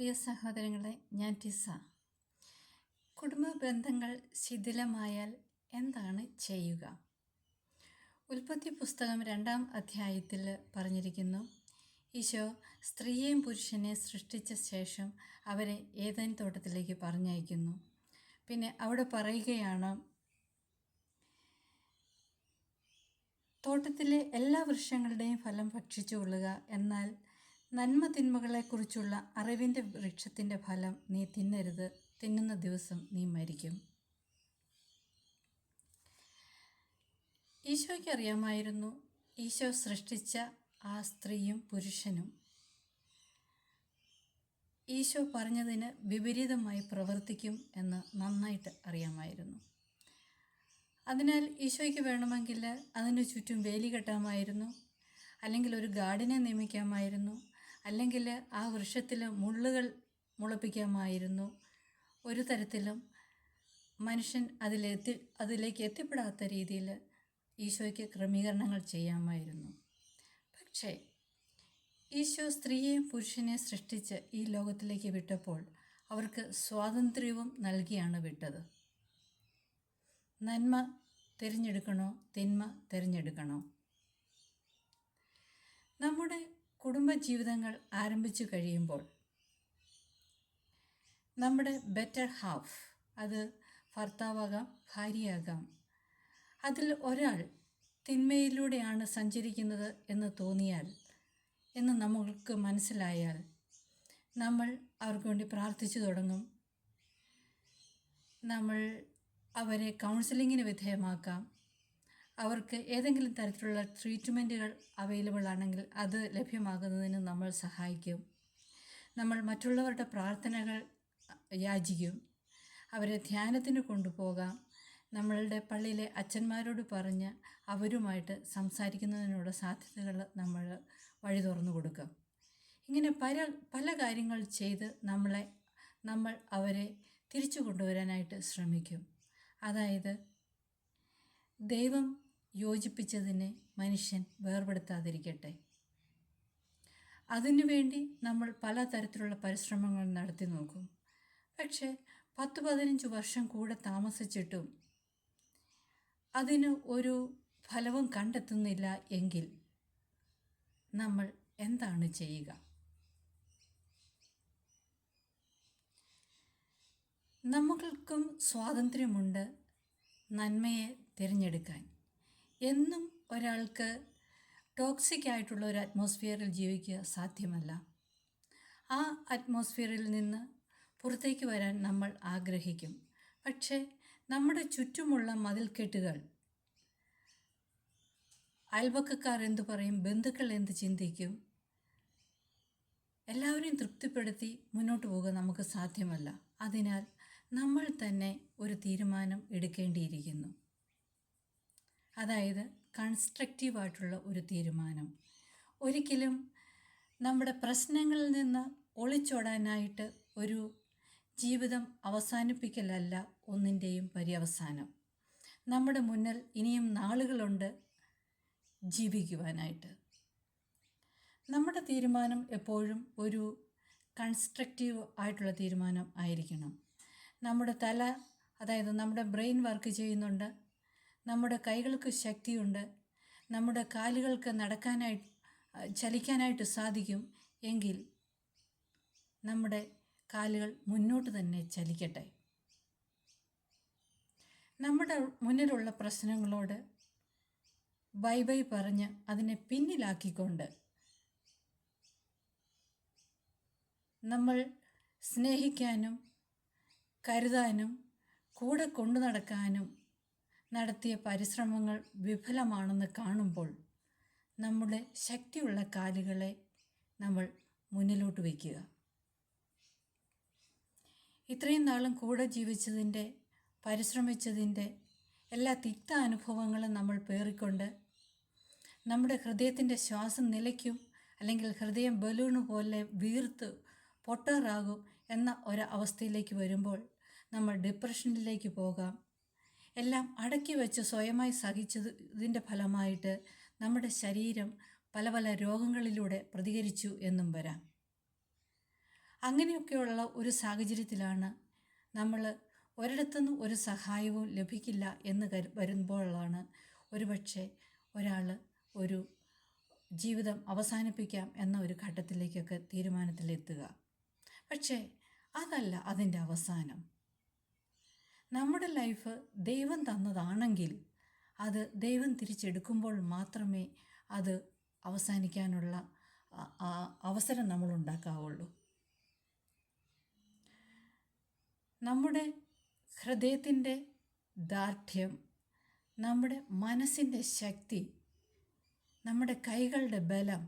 പ്രിയ സഹോദരങ്ങളെ ഞാൻ ടിസ. കുടുംബ ബന്ധങ്ങൾ ശിഥിലമായാൽ എന്താണ് ചെയ്യുക? ഉൽപ്പത്തി പുസ്തകം രണ്ടാം അധ്യായത്തിൽ പറഞ്ഞിരിക്കുന്നു ഈശോ സ്ത്രീയെയും പുരുഷനെ സൃഷ്ടിച്ച ശേഷം അവരെ ഏതൻ തോട്ടത്തിലേക്ക് പറഞ്ഞയക്കുന്നു. പിന്നെ അവിടെ പറയുകയാണ് തോട്ടത്തിലെ എല്ലാ വൃക്ഷങ്ങളുടെയും ഫലം ഭക്ഷിച്ചു കൊള്ളുക എന്നാൽ നന്മ തിന്മകളെക്കുറിച്ചുള്ള അറിവിന്റെ വൃക്ഷത്തിന്റെ ഫലം നീ തിന്നരുത്. തിന്നുന്ന ദിവസം നീ മരിക്കും. ഈശോയ്ക്ക് അറിയാമായിരുന്നു ഈശോ സൃഷ്ടിച്ച ആ സ്ത്രീയും പുരുഷനും. ഈശോ പറഞ്ഞതിന് വിപരീതമായി പ്രവർത്തിക്കും എന്ന് നന്നായിട്ട് അറിയാമായിരുന്നു. അതിനാൽ ഈശോയ്ക്ക് വേണമെങ്കിൽ അതിന് ചുറ്റും വേലി കെട്ടാമായിരുന്നു. അല്ലെങ്കിൽ ഒരു ഗാർഡിനെ നിയമിക്കാമായിരുന്നു. അല്ലെങ്കിൽ ആ വൃക്ഷത്തിൽ മുള്ളുകൾ മുളപ്പിക്കാമായിരുന്നു. ഒരു തരത്തിലും മനുഷ്യൻ അതിലെത്തി അതിലേക്ക് എത്തിപ്പെടാത്ത രീതിയിൽ ഈശോയ്ക്ക് ക്രമീകരണങ്ങൾ ചെയ്യാമായിരുന്നു. പക്ഷേ ഈശോ സ്ത്രീയെയും പുരുഷനെ സൃഷ്ടിച്ച് ഈ ലോകത്തിലേക്ക് വിട്ടപ്പോൾ അവർക്ക് സ്വാതന്ത്ര്യവും നൽകിയാണ് വിട്ടത്. നന്മ തിരഞ്ഞെടുക്കണോ തിന്മ തിരഞ്ഞെടുക്കണോ? നമ്മുടെ കുടുംബജീവിതങ്ങൾ ആരംഭിച്ചു കഴിയുമ്പോൾ നമ്മുടെ ബെറ്റർ ഹാഫ് അത് ഭർത്താവാകാം ഭാര്യയാകാം. അതിൽ ഒരാൾ തിന്മയിലൂടെയാണ് സഞ്ചരിക്കുന്നത് എന്ന് തോന്നിയാൽ എന്ന് നമ്മൾക്ക് മനസ്സിലായാൽ നമ്മൾ അവർക്ക് വേണ്ടി പ്രാർത്ഥിച്ചു തുടങ്ങും. നമ്മൾ അവരെ കൗൺസിലിങ്ങിന് വിധേയമാക്കാം. അവർക്ക് ഏതെങ്കിലും തരത്തിലുള്ള ട്രീറ്റ്മെന്റുകൾ അവൈലബിൾ ആണെങ്കിൽ അത് ലഭ്യമാകുന്നതിന് നമ്മൾ സഹായിക്കും. നമ്മൾ മറ്റുള്ളവരുടെ പ്രാർത്ഥനകൾ യാചിക്കും. അവരെ ധ്യാനത്തിന് കൊണ്ടുപോകാം. നമ്മളുടെ പള്ളിയിലെ അച്ഛന്മാരോട് പറഞ്ഞ് അവരുമായിട്ട് സംസാരിക്കുന്നതിനുള്ള സാധ്യതകൾ നമ്മൾ വഴി തുറന്നു കൊടുക്കും. ഇങ്ങനെ പല പല കാര്യങ്ങൾ ചെയ്ത് നമ്മളെ നമ്മൾ അവരെ തിരിച്ചു കൊണ്ടുവരാനായിട്ട് ശ്രമിക്കും. അതായത് ദൈവം യോജിപ്പിച്ചതിനെ മനുഷ്യൻ വേർപെടുത്താതിരിക്കട്ടെ. അതിനുവേണ്ടി നമ്മൾ പലതരത്തിലുള്ള പരിശ്രമങ്ങൾ നടത്തി നോക്കും. പക്ഷേ പത്ത് പതിനഞ്ച് വർഷം കൂടെ താമസിച്ചിട്ടും അതിന് ഒരു ഫലവും കണ്ടെത്തുന്നില്ല എങ്കിൽ നമ്മൾ എന്താണ് ചെയ്യുക? നമ്മൾക്കും സ്വാതന്ത്ര്യമുണ്ട് നന്മയെ തിരഞ്ഞെടുക്കാൻ. എന്നും ഒരാൾക്ക് ടോക്സിക് ആയിട്ടുള്ള ഒരു അറ്റ്മോസ്ഫിയറിൽ ജീവിക്കുക സാധ്യമല്ല. ആ അറ്റ്മോസ്ഫിയറിൽ നിന്ന് പുറത്തേക്ക് വരാൻ നമ്മൾ ആഗ്രഹിക്കും. പക്ഷേ നമ്മുടെ ചുറ്റുമുള്ള മതിൽക്കെട്ടുകൾ അയൽവക്കക്കാർ എന്തു പറയും ബന്ധുക്കൾ എന്ത് ചിന്തിക്കും എല്ലാവരെയും തൃപ്തിപ്പെടുത്തി മുന്നോട്ട് പോകാൻ നമുക്ക് സാധ്യമല്ല. അതിനാൽ നമ്മൾ തന്നെ ഒരു തീരുമാനം എടുക്കേണ്ടിയിരിക്കുന്നു. അതായത് കൺസ്ട്രക്റ്റീവായിട്ടുള്ള ഒരു തീരുമാനം. ഒരിക്കലും നമ്മുടെ പ്രശ്നങ്ങളിൽ നിന്ന് ഒളിച്ചോടാനായിട്ട് ഒരു ജീവിതം അവസാനിപ്പിക്കലല്ല ഒന്നിന്റെയും പര്യവസാനം. നമ്മുടെ മുന്നിൽ ഇനിയും നാളുകളുണ്ട് ജീവിക്കുവാനായിട്ട്. നമ്മുടെ തീരുമാനം എപ്പോഴും ഒരു കൺസ്ട്രക്റ്റീവ് ആയിട്ടുള്ള തീരുമാനം ആയിരിക്കണം. നമ്മുടെ തല അതായത് നമ്മുടെ ബ്രെയിൻ വർക്ക് ചെയ്യുന്നുണ്ട്. നമ്മുടെ കൈകൾക്ക് ശക്തിയുണ്ട്. നമ്മുടെ കാലുകൾക്ക് നടക്കാനായിട്ട് ചലിക്കാനായിട്ട് സാധിക്കും എങ്കിൽ നമ്മുടെ കാലുകൾ മുന്നോട്ട് തന്നെ ചലിക്കട്ടെ. നമ്മുടെ മുന്നിലുള്ള പ്രശ്നങ്ങളോട് ബൈ ബൈ പറഞ്ഞ് അതിനെ പിന്നിലാക്കിക്കൊണ്ട് നമ്മൾ സ്നേഹിക്കാനും കരുതാനും കൂടെ കൊണ്ടു നടക്കാനും നടത്തിയ പരിശ്രമങ്ങൾ വിഫലമാണെന്ന് കാണുമ്പോൾ നമ്മുടെ ശക്തിയുള്ള കാലുകളെ നമ്മൾ മുന്നിലോട്ട് വയ്ക്കുക. ഇത്രയും നാളും കൂടെ ജീവിച്ചതിന്റെ പരിശ്രമിച്ചതിന്റെ എല്ലാ തിക്ത അനുഭവങ്ങളും നമ്മൾ പേറിക്കൊണ്ട് നമ്മുടെ ഹൃദയത്തിന്റെ ശ്വാസം നിലയ്ക്കും അല്ലെങ്കിൽ ഹൃദയം ബലൂണ് പോലെ വീർത്ത് പൊട്ടാറാകും എന്ന ഒരു അവസ്ഥയിലേക്ക് വരുമ്പോൾ നമ്മൾ ഡിപ്രഷനിലേക്ക് പോകാം. എല്ലാം അടക്കി വെച്ച് സ്വയമായി സഹിച്ചതിന്റെ ഫലമായിട്ട് നമ്മുടെ ശരീരം പല പല രോഗങ്ങളിലൂടെ പ്രതികരിച്ചു എന്നും വരാം. അങ്ങനെയൊക്കെയുള്ള ഒരു സാഹചര്യത്തിലാണ് നമ്മൾ ഒരിടത്തുനിന്നും ഒരു സഹായവും ലഭിക്കില്ല എന്ന് കരു വരുമ്പോഴാണ് ഒരുപക്ഷെ ഒരാൾ ഒരു ജീവിതം അവസാനിപ്പിക്കാം എന്ന ഒരു ഘട്ടത്തിലേക്കൊക്കെ തീരുമാനത്തിലെത്തുക. പക്ഷേ അതല്ല അതിന്റെ അവസാനം. നമ്മുടെ ലൈഫ് ദൈവം തന്നതാണെങ്കിൽ അത് ദൈവം തിരിച്ചെടുക്കുമ്പോൾ മാത്രമേ അത് അവസാനിക്കാനുള്ള അവസരം നമ്മൾ ഉണ്ടാക്കാവുള്ളൂ. നമ്മുടെ ഹൃദയത്തിന്റെ ദാർഢ്യം നമ്മുടെ മനസ്സിന്റെ ശക്തി നമ്മുടെ കൈകളുടെ ബലം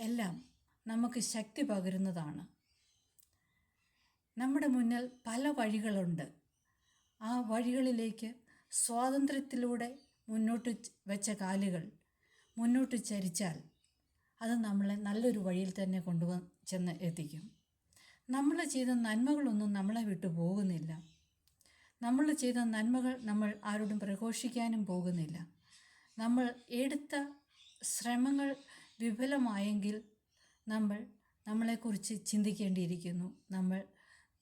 എല്ലാം നമുക്ക് ശക്തി പകരുന്നതാണ്. നമ്മുടെ മുന്നിൽ പല വഴികളുണ്ട്. ആ വഴികളിലേക്ക് സ്വാതന്ത്ര്യത്തിലൂടെ മുന്നോട്ട് വെച്ച കാലുകൾ മുന്നോട്ട് ചരിച്ചാൽ അത് നമ്മളെ നല്ലൊരു വഴിയിൽ തന്നെ കൊണ്ടുവ ചെന്ന് എത്തിക്കും. നമ്മൾ ചെയ്ത നന്മകളൊന്നും നമ്മളെ വിട്ടു പോകുന്നില്ല. നമ്മൾ ചെയ്ത നന്മകൾ നമ്മൾ ആരോടും പ്രഘോഷിക്കാനും പോകുന്നില്ല. നമ്മൾ എടുത്ത ശ്രമങ്ങൾ വിഫലമായെങ്കിൽ നമ്മൾ നമ്മളെക്കുറിച്ച് ചിന്തിക്കേണ്ടിയിരിക്കുന്നു. നമ്മൾ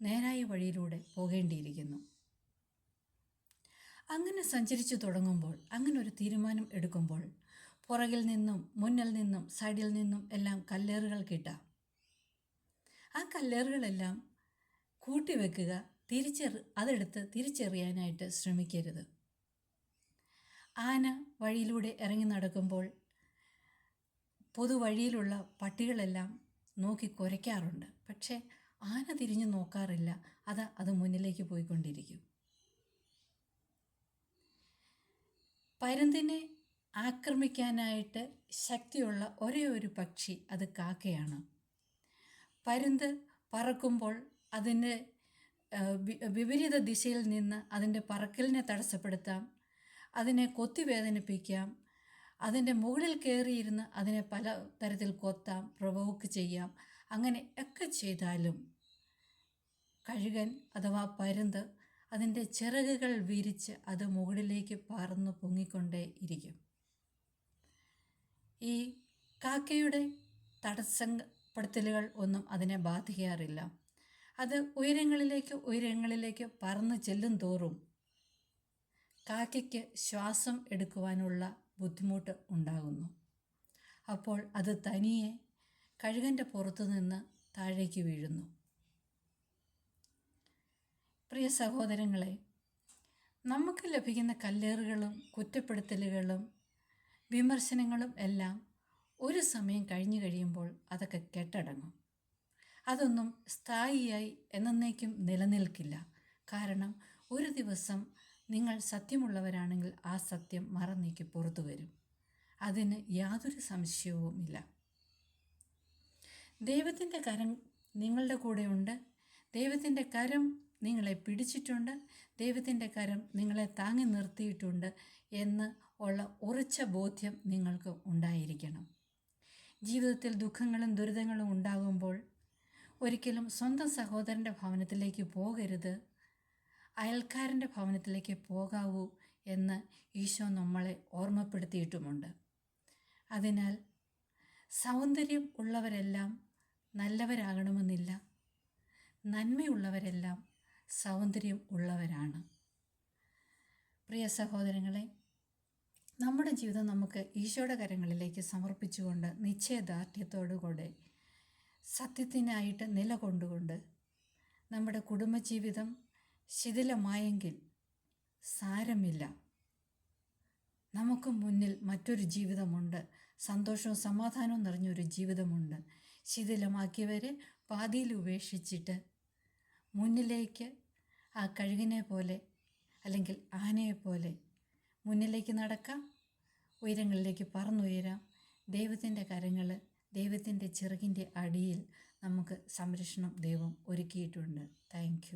നേരായ വഴിയിലൂടെ പോകേണ്ടിയിരിക്കുന്നു. അങ്ങനെ സഞ്ചരിച്ചു തുടങ്ങുമ്പോൾ അങ്ങനെ ഒരു തീരുമാനം എടുക്കുമ്പോൾ പുറകിൽ നിന്നും മുന്നിൽ നിന്നും സൈഡിൽ നിന്നും എല്ലാം കല്ലേറുകൾ കിട്ടാം. ആ കല്ലേറുകളെല്ലാം കൂട്ടിവെക്കുക തിരിച്ചെറി അതെടുത്ത് തിരിച്ചെറിയാനായിട്ട് ശ്രമിക്കരുത്. ആന വഴിയിലൂടെ ഇറങ്ങി നടക്കുമ്പോൾ പൊതുവഴിയിലുള്ള പട്ടികളെല്ലാം നോക്കി കുരയ്ക്കാറുണ്ട്. പക്ഷേ ആന തിരിഞ്ഞു നോക്കാറില്ല. അത് അത് മുന്നിലേക്ക് പോയിക്കൊണ്ടിരിക്കും. പരുന്തിനെ ആക്രമിക്കാനായിട്ട് ശക്തിയുള്ള ഒരേ ഒരു പക്ഷി അത് കാക്കയാണ്. പരുന്ത് പറക്കുമ്പോൾ അതിന്റെ വിപരീത ദിശയിൽ നിന്ന് അതിന്റെ പറക്കലിനെ തടസ്സപ്പെടുത്താം അതിനെ കൊത്തി വേദനിപ്പിക്കാം അതിന്റെ മുകളിൽ കയറിയിരുന്ന് അതിനെ പല തരത്തിൽ കൊത്താം പ്രൊവോക്ക് ചെയ്യാം അങ്ങനെ ഒക്കെ ചെയ്താലും കഴുകൻ അഥവാ പരുന്ത് അതിന്റെ ചിറകുകൾ വിരിച്ച് അത് മുകളിലേക്ക് പറന്ന് പൊങ്ങിക്കൊണ്ടേ ഇരിക്കും. ഈ കാക്കയുടെ തടസ്സപ്പെടുത്തലുകൾ ഒന്നും അതിനെ ബാധിക്കാറില്ല. അത് ഉയരങ്ങളിലേക്ക് ഉയരങ്ങളിലേക്ക് പറന്ന് ചെല്ലും തോറും കാക്കയ്ക്ക് ശ്വാസം എടുക്കുവാനുള്ള ബുദ്ധിമുട്ട് ഉണ്ടാകുന്നു. അപ്പോൾ അത് തനിയെ കഴുകന്റെ പുറത്തു നിന്ന് താഴേക്ക് വീഴുന്നു. പ്രിയ സഹോദരങ്ങളെ നമുക്ക് ലഭിക്കുന്ന കല്ലേറുകളും കുറ്റപ്പെടുത്തലുകളും വിമർശനങ്ങളും എല്ലാം ഒരു സമയം കഴിഞ്ഞു കഴിയുമ്പോൾ അതൊക്കെ കെട്ടടങ്ങും. അതൊന്നും സ്ഥായിയായി എന്നേക്കും നിലനിൽക്കില്ല. കാരണം ഒരു ദിവസം നിങ്ങൾ സത്യമുള്ളവരാണെങ്കിൽ ആ സത്യം മറന്നേക്ക് പുറത്തു വരും. അതിന് യാതൊരു സംശയവുമില്ല ദൈവത്തിന്റെ കരം നിങ്ങളുടെ കൂടെയുണ്ട്. ദൈവത്തിന്റെ കരം നിങ്ങളെ പിടിച്ചിട്ടുണ്ട്. ദൈവത്തിന്റെ കരം നിങ്ങളെ താങ്ങി നിർത്തിയിട്ടുണ്ട് എന്ന് ഉള്ള ഉറച്ച ബോധ്യം നിങ്ങൾക്ക് ഉണ്ടായിരിക്കണം. ജീവിതത്തിൽ ദുഃഖങ്ങളും ദുരിതങ്ങളും ഉണ്ടാകുമ്പോൾ ഒരിക്കലും സ്വന്തം സഹോദരന്റെ ഭവനത്തിലേക്ക് പോകരുത്. അയൽക്കാരന്റെ ഭവനത്തിലേക്ക് പോകാവൂ എന്ന് ഈശോ നമ്മളെ ഓർമ്മപ്പെടുത്തിയിട്ടുമുണ്ട്. അതിനാൽ സൗന്ദര്യം ഉള്ളവരെല്ലാം നല്ലവരാകണമെന്നില്ല. നന്മയുള്ളവരെല്ലാം സൗന്ദര്യം ഉള്ളവരാണ്. പ്രിയ സഹോദരങ്ങളെ നമ്മുടെ ജീവിതം നമുക്ക് ഈശോയുടെ കരങ്ങളിലേക്ക് സമർപ്പിച്ചുകൊണ്ട് നിശ്ചയദാർഢ്യത്തോടുകൂടെ സത്യത്തിനായിട്ട് നിലകൊണ്ടുകൊണ്ട് നമ്മുടെ കുടുംബജീവിതം ശിഥിലമായെങ്കിൽ സാരമില്ല. നമുക്ക് മുന്നിൽ മറ്റൊരു ജീവിതമുണ്ട്. സന്തോഷവും സമാധാനവും നിറഞ്ഞൊരു ജീവിതമുണ്ട്. ശിഥിലമാക്കിയവരെ പാതിയിൽ ഉപേക്ഷിച്ചിട്ട് മുന്നിലേക്ക് ആ കഴുകിനെ പോലെ അല്ലെങ്കിൽ ആനയെ പോലെ മുന്നിലേക്ക് നടക്കാം. ഉയരങ്ങളിലേക്ക് പറന്നുയരാം. ദൈവത്തിന്റെ കരങ്ങൾ ദൈവത്തിന്റെ ചിറകിന്റെ അടിയിൽ നമുക്ക് സംരക്ഷണം ദൈവം ഒരുക്കിയിട്ടുണ്ട്. താങ്ക്